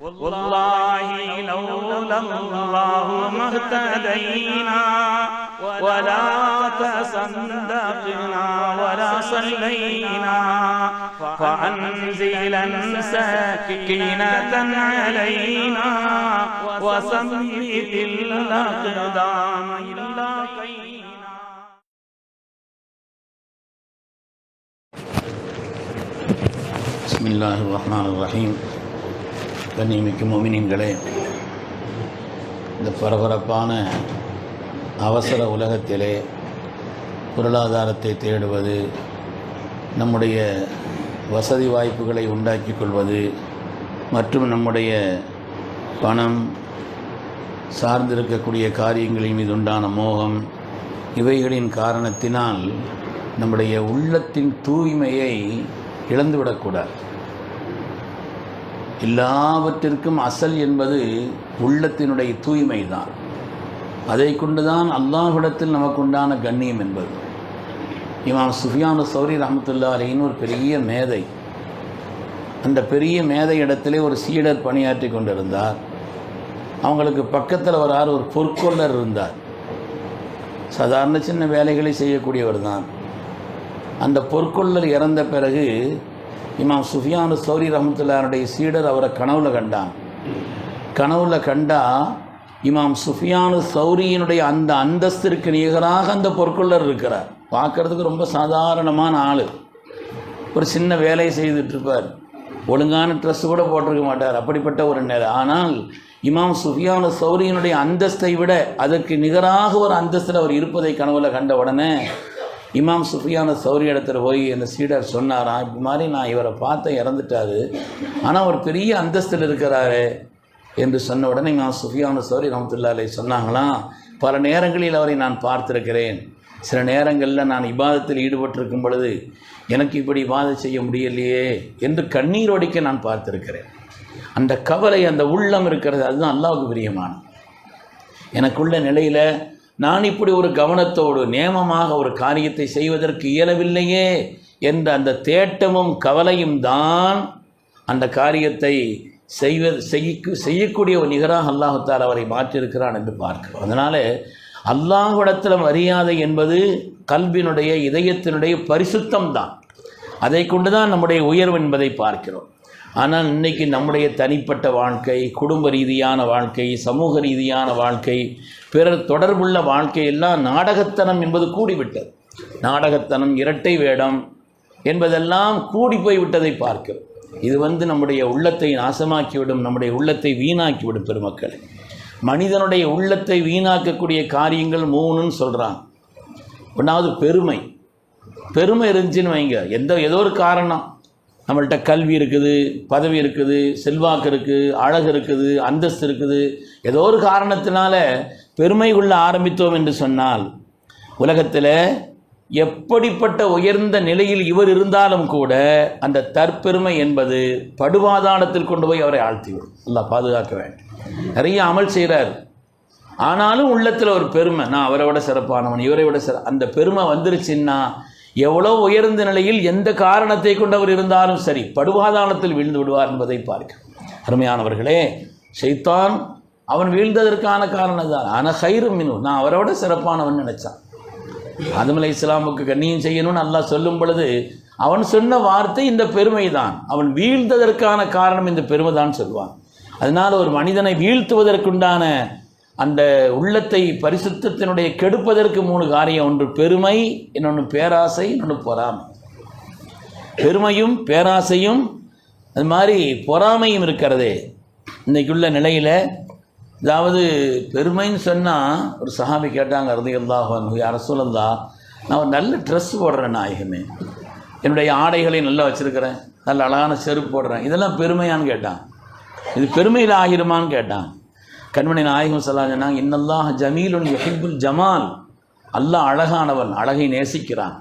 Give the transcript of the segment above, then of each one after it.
والله لولا الله ما اهتدينا ولا تصدقنا ولا صلينا فأنزلا سكينة علينا وثبت الأقدام إلا بسم الله الرحمن الرحيم. கண்ணிமிக்கும் மோமினின்களே இந்த பரபரப்பான அவசர உலகத்திலே பொருளாதாரத்தை தேடுவது நம்முடைய வசதி வாய்ப்புகளை உண்டாக்கிக் கொள்வது மற்றும் நம்முடைய பணம் சார்ந்திருக்கக்கூடிய காரியங்களின் மீது உண்டான மோகம் இவைகளின் காரணத்தினால் நம்முடைய உள்ளத்தின் தூய்மையை இழந்துவிடக்கூடாது. எல்லாவற்றிற்கும் அசல் என்பது உள்ளத்தினுடைய தூய்மை தான் அதை கொண்டுதான் அல்லாஹிடத்தில் நமக்கு உண்டான கண்ணியம் என்பது. இமாம் சுஃபியான சௌரி ரஹமத்துல்லா அலின்னு ஒரு பெரிய மேதை. அந்த பெரிய மேதை இடத்திலே ஒரு சீடர் பணியாற்றி கொண்டிருந்தார். அவங்களுக்கு பக்கத்தில் வரார் ஒரு பொற்கொள்ளர் இருந்தார். சாதாரண சின்ன வேலைகளை செய்யக்கூடியவர் தான். அந்த பொற்கொள்ளர் இறந்த பிறகு இமாம் சுஃபியானு சௌரி ரஹமத்துல்லாருடைய சீடர் அவரை கனவுல கண்டான். கனவுல கண்டா இமாம் சுஃபியானு சௌரியினுடைய அந்த அந்தஸ்திற்கு நிகராக அந்த பொற்கொள்ளர் இருக்கிறார். பார்க்கறதுக்கு ரொம்ப சாதாரணமான ஆள். ஒரு சின்ன வேலையை செய்துட்டு இருப்பார் ஒழுங்கான ட்ரெஸ் கூட போட்டிருக்க மாட்டார். அப்படிப்பட்ட ஒரு நிலை. ஆனால் இமாம் சுஃபியானு சௌரியினுடைய அந்தஸ்தை விட அதற்கு நிகராக ஒரு அந்தஸ்தில் அவர் இருப்பதை கனவுல கண்ட உடனே இமாம் சுஃபியான சௌரி இடத்துல போய் அந்த சீடர் சொன்னாராம் இப்படி மாதிரி நான் இவரை பார்த்த இறந்துட்டாரு. ஆனால் ஒரு பெரிய அந்தஸ்தில் இருக்கிறாரு என்று சொன்ன உடனே இமாம் சுஃபியான சௌரி ரமத்துல்லாலே சொன்னாங்களாம் பல நேரங்களில் அவரை நான் பார்த்திருக்கிறேன். சில நேரங்களில் நான் இபாதத்தில் ஈடுபட்டிருக்கும் பொழுது எனக்கு இப்படி இபாதம் செய்ய முடியலையே என்று கண்ணீரோடிக்க நான் பார்த்திருக்கிறேன். அந்த கவலை அந்த உள்ளம் இருக்கிறது அதுதான் அல்லாவுக்கு பிரியமானது. எனக்குள்ள நிலையில் நான் இப்படி ஒரு கவனத்தோடு நேமமாக ஒரு காரியத்தை செய்வதற்கு இயலவில்லையே என்ற அந்த தேட்டமும் கவலையும் தான் அந்த காரியத்தை செய்வது செய்ய செய்யக்கூடிய ஒரு நிகராக அல்லாஹுத்தால் அவரை மாற்றியிருக்கிறான் என்று பார்க்கிறோம். அதனால் அல்லாஹிடத்தில் மரியாதை என்பது கல்வினுடைய இதயத்தினுடைய பரிசுத்தம் தான். அதை கொண்டு தான் நம்முடைய உயர்வு என்பதை பார்க்கிறோம். ஆனால் இன்னைக்கு நம்முடைய தனிப்பட்ட வாழ்க்கை குடும்ப ரீதியான வாழ்க்கை சமூக ரீதியான வாழ்க்கை பிறர் தொடர்புள்ள வாழ்க்கையெல்லாம் நாடகத்தனம் என்பது கூடிவிட்டது. நாடகத்தனம் இரட்டை வேடம் என்பதெல்லாம் கூடி போய்விட்டதை பார்க்கிறோம். இது வந்து நம்முடைய உள்ளத்தை நாசமாக்கிவிடும் நம்முடைய உள்ளத்தை வீணாக்கிவிடும் பெருமக்கள். மனிதனுடைய உள்ளத்தை வீணாக்கக்கூடிய காரியங்கள் மூணுன்னு சொல்கிறாங்க ஒன்றாவது பெருமை. பெருமை இருந்துச்சுன்னு வைங்க. எந்த ஏதோ ஒரு காரணம். நம்மள்ட்ட கல்வி இருக்குது பதவி இருக்குது செல்வாக்கு இருக்குது அழகு இருக்குது அந்தஸ்து இருக்குது. ஏதோ ஒரு காரணத்தினால பெருமை கொள்ள ஆரம்பித்தோம் என்று சொன்னால் உலகத்தில் எப்படிப்பட்ட உயர்ந்த நிலையில் இவர் இருந்தாலும் கூட அந்த தற்பெருமை என்பது படுவாதானத்தில் கொண்டு போய் அவரை ஆழ்த்திவிடும். நல்லா பாதுகாக்க வேண்டும். நிறைய அமல் செய்கிறார் ஆனாலும் உள்ளத்தில் ஒரு பெருமை நான் அவரை விட சிறப்பானவன் இவரை விட சிற அந்த பெருமை வந்துருச்சுன்னா எவ்வளோ உயர்ந்த நிலையில் எந்த காரணத்தை கொண்டவர் இருந்தாலும் சரி படுவாதானத்தில் வீழ்ந்து விடுவார் என்பதை பார்க்க அருமையானவர்களே ஷைத்தான் அவன் வீழ்ந்ததற்கான காரணம் தான் ஆனால் ஹைரும் மினு நான் அவரோட சிறப்பானவன் நினைச்சான். அதுமலை இஸ்லாமுக்கு கண்ணியம் செய்யணும்னு அல்லாஹ் சொல்லும் பொழுது அவன் சொன்ன வார்த்தை இந்த பெருமை தான் அவன் வீழ்ந்ததற்கான காரணம் இந்த பெருமை தான் சொல்வான் அதனால் ஒரு மனிதனை வீழ்த்துவதற்குண்டான அந்த உள்ளத்தை பரிசுத்தத்தினுடைய கெடுப்பதற்கு மூணு காரியம் ஒன்று பெருமை இன்னொன்று பேராசை இன்னொன்று பொறாமை. பெருமையும் பேராசையும் அது மாதிரி பொறாமையும் இருக்கிறதே. இன்றைக்குள்ள நிலையில் அதாவது பெருமைன்னு சொன்னால் ஒரு சஹாபி கேட்டாங்க அறுதியல்லாஹ் யார சொல்லந்தா நான் ஒரு நல்ல ட்ரெஸ் போடுறேன் நாயகமே. என்னுடைய ஆடைகளை நல்லா வச்சுருக்கிறேன். நல்ல அழகான செருப்பு போடுறேன். இதெல்லாம் பெருமையான்னு கேட்டான். இது பெருமையில் ஆகிருமான்னு கேட்டான். கண்மணி நாயகம் சொல்லா சொன்னாங்க இன்னல்லாஹ் ஜமீலுன் யஹிபுல் ஜமால். அல்லாஹ் அழகானவன் அழகை நேசிக்கிறான்.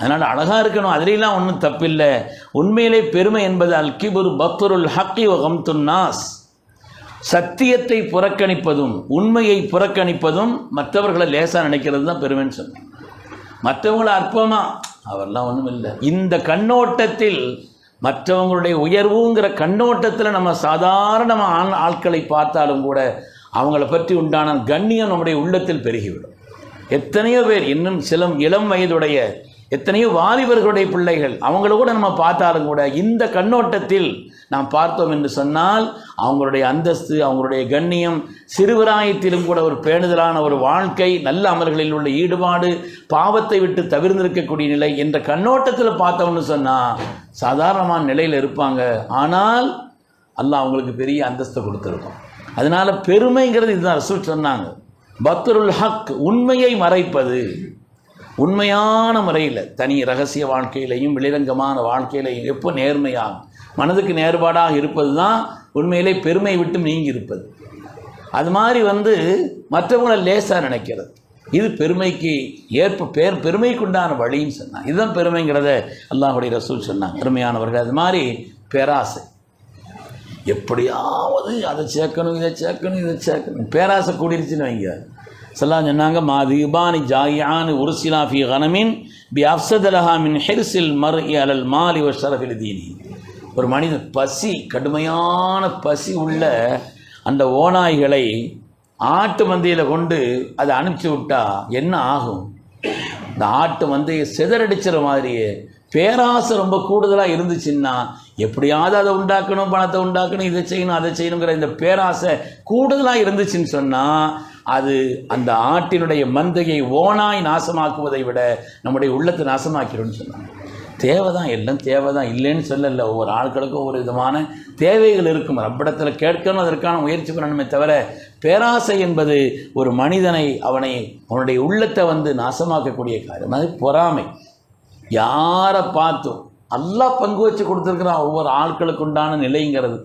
அதனால் அழகாக இருக்கணும் அதிலெல்லாம் ஒன்றும் தப்பில்லை. உண்மையிலே பெருமை என்பது அல் கிபுர் பக்துருல் ஹக்கி வகம்துன் நாஸ். சத்தியத்தை புறக்கணிப்பதும் உண்மையை புறக்கணிப்பதும் மற்றவர்களை லேசாக நினைக்கிறது தான் பெருமைன்னு சொன்னேன் மற்றவங்களை அற்பமாக அவரெல்லாம் ஒன்றும் இல்லை இந்த கண்ணோட்டத்தில் மற்றவங்களுடைய உயர்வுங்கிற கண்ணோட்டத்தில் நம்ம சாதாரண ஆண் ஆட்களை பார்த்தாலும் கூட அவங்கள பற்றி உண்டான கண்ணியம் நம்முடைய உள்ளத்தில் பெருகிவிடும். எத்தனையோ பேர் இன்னும் சில இளம் வயதுடைய எத்தனையோ வாலிபர்களுடைய பிள்ளைகள் அவங்கள கூட நம்ம பார்த்தாலும் கூட இந்த கண்ணோட்டத்தில் நாம் பார்த்தோம் என்று சொன்னால் அவங்களுடைய அந்தஸ்து அவங்களுடைய கண்ணியம் சிறுவராயத்திலும் கூட ஒரு பேணுதலான ஒரு வாழ்க்கை நல்ல அமல்களில் உள்ள ஈடுபாடு பாவத்தை விட்டு தவிர்ந்திருக்கக்கூடிய நிலை என்ற கண்ணோட்டத்தில் பார்த்தோம்னு சொன்னால் சாதாரணமான நிலையில் இருப்பாங்க. ஆனால் அல்லாஹ் அவங்களுக்கு பெரிய அந்தஸ்தை கொடுத்துருக்கோம். அதனால பெருமைங்கிறது இதுதான் ரசூல் சொன்னாங்க. பத்ருல் ஹக் உண்மையை மறைப்பது. உண்மையான முறையில் தனி ரகசிய வாழ்க்கையிலையும் வெளிரங்கமான வாழ்க்கையிலையும் எப்போ நேர்மையாக மனதுக்கு நேர்பாடாக இருப்பது தான் உண்மையிலே பெருமை விட்டு நீங்கி இருப்பது அது மாதிரி வந்து மற்றவங்களை லேசாக நினைக்கிறது. இது பெருமைக்கு ஏற்ப பேர் பெருமைக்குண்டான வழின்னு சொன்னாங்க. இதுதான் பெருமைங்கிறத அல்லாஹுடைய ரசூல் சொன்னாங்க. பெருமையானவர்கள் அது மாதிரி பேராசை. எப்படியாவது அதை சேர்க்கணும் இதை சேர்க்கணும் இதை சேர்க்கணும். பேராசை கூடிருச்சுன்னு வைங்க. செல்லாம் சொன்னாங்க மாதிபானி ஜாயானு உருசிலா ஃபி கனமின் பி அப்சதலஹா மின் ஹெர்சில் மர் அலல் மாலி ஒரு ஷரஃபில் தீனி. ஒரு மனிதன் பசி கடுமையான பசி உள்ள அந்த ஓநாய்களை ஆட்டு மந்தையில் கொண்டு அதை அனுப்பிச்சி விட்டா என்ன ஆகும்? இந்த ஆட்டு மந்தையை சிதறடிச்சிற மாதிரியே பேராசை ரொம்ப கூடுதலாக இருந்துச்சுன்னா எப்படியாவது அதை உண்டாக்கணும் பணத்தை உண்டாக்கணும் இதை செய்யணும் அதை செய்யணுங்கிற இந்த பேராசை கூடுதலாக இருந்துச்சுன்னு சொன்னால் அது அந்த ஆட்டினுடைய மந்தையை ஓனாய் நாசமாக்குவதை விட நம்முடைய உள்ளத்தை நாசமாக்கிடும்னு சொன்னாங்க தேவை தான் எல்லாம் தேவை தான் இல்லைன்னு சொல்லலை. ஒவ்வொரு ஆட்களுக்கும் ஒவ்வொரு விதமான தேவைகள் இருக்கும். ரப்பிடத்தில் கேட்கணும் அதற்கான முயற்சி பண்ணணுமே தவிர பேராசை என்பது ஒரு மனிதனை அவனை அவனுடைய உள்ளத்தை வந்து நாசமாக்கக்கூடிய காரியம். அது பொறாமை. யாரை பார்த்தும் அல்லாஹ் பங்கு வச்சு கொடுத்துருக்குறான். ஒவ்வொரு ஆட்களுக்கு உண்டான நிலைங்கிறது.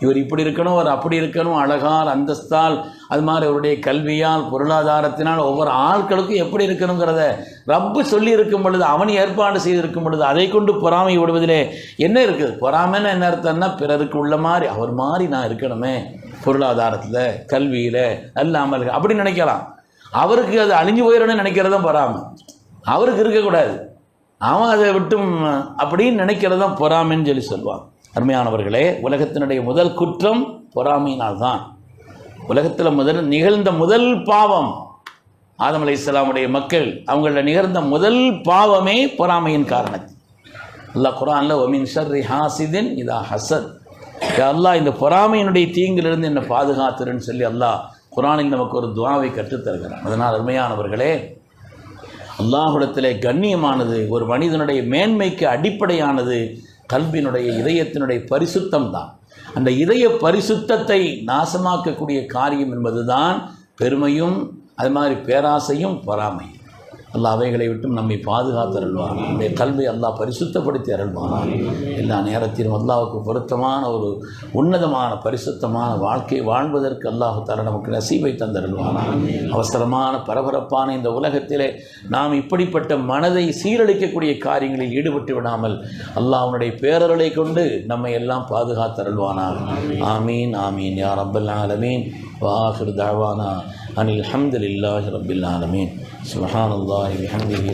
இவர் இப்படி இருக்கணும் அவர் அப்படி இருக்கணும் அழகால் அந்தஸ்தால் அது மாதிரி அவருடைய கல்வியால் பொருளாதாரத்தினால் ஒவ்வொரு ஆட்களுக்கும் எப்படி இருக்கணுங்கிறத ரப்பு சொல்லி இருக்கும் பொழுது அவன் ஏற்பாடு செய்திருக்கும் பொழுது அதை கொண்டு பொறாமை விடுவதிலே என்ன இருக்குது? பொறாமைன்னு என்ன அர்த்தம்னா பிறருக்கு உள்ள மாதிரி அவர் மாதிரி நான் இருக்கணுமே பொருளாதாரத்தில் கல்வியில் நல்ல அமல்கள் அப்படி நினைக்கலாம். அவருக்கு அது அழிஞ்சு போயிடணும்னு நினைக்கிறதும் பொறாமை. அவருக்கு இருக்கக்கூடாது. அவன் அதை விட்டும் அப்படின்னு நினைக்கிறதான் பொறாமைன்னு சொல்லி சொல்லுவான். அருமையானவர்களே உலகத்தினுடைய முதல் குற்றம் பொறாமையினால் தான் உலகத்தில் முதல் நிகழ்ந்த முதல் பாவம் ஆதம் அலை இஸ்லாமுடைய மக்கள் அவங்கள நிகழ்ந்த முதல் பாவமே பொறாமையின் காரணத்தில் அல்லாஹ் குரான்ல ஒமின் ஷர்ரி ஹாசிதின் இதா ஹசத். அல்லா அல்லாஹ் இந்த பொறாமையினுடைய தீங்கிலிருந்து என்னை பாதுகாத்துருன்னு சொல்லி அல்லாஹ் குரானில் நமக்கு ஒரு துவாவை கற்றுத்தருகிறான் அதனால் அருமையானவர்களே அல்லாஹுடத்திலே கண்ணியமானது ஒரு மனிதனுடைய மேன்மைக்கு அடிப்படையானது கல்வியினுடைய இதயத்தினுடைய பரிசுத்தம் தான் அந்த இதய பரிசுத்தத்தை நாசமாக்கக்கூடிய காரியம் என்பதுதான் பெருமையும் அது மாதிரி பேராசையும் பொறாமையும். அல்லா அவைகளை விட்டும் நம்மை பாதுகாத்து அருள்வான் நம்முடைய கல்வி அல்லாஹ் பரிசுத்தப்படுத்தி அருள்வான் எல்லா நேரத்திலும் அல்லாவுக்கு பொருத்தமான ஒரு உன்னதமான பரிசுத்தமான வாழ்க்கை வாழ்வதற்கு அல்லாஹு தர நமக்கு நசீவை தந்தருள்வான் அவசரமான பரபரப்பான இந்த உலகத்திலே நாம் இப்படிப்பட்ட மனதை சீரழிக்கக்கூடிய காரியங்களில் ஈடுபட்டு விடாமல் அல்லாஹனுடைய பேரருளை கொண்டு நம்மை எல்லாம் பாதுகாத்தருள்வானாக. ஆமீன் ஆமீன். யா ரப்பல் ஆலமீன். வாஹிர் தழ்வானா அனில் ஹம்துலில்லாஹி ரப்பில் ஆலமீன் சுப்ஹானல்லாஹி பிஹம்திஹி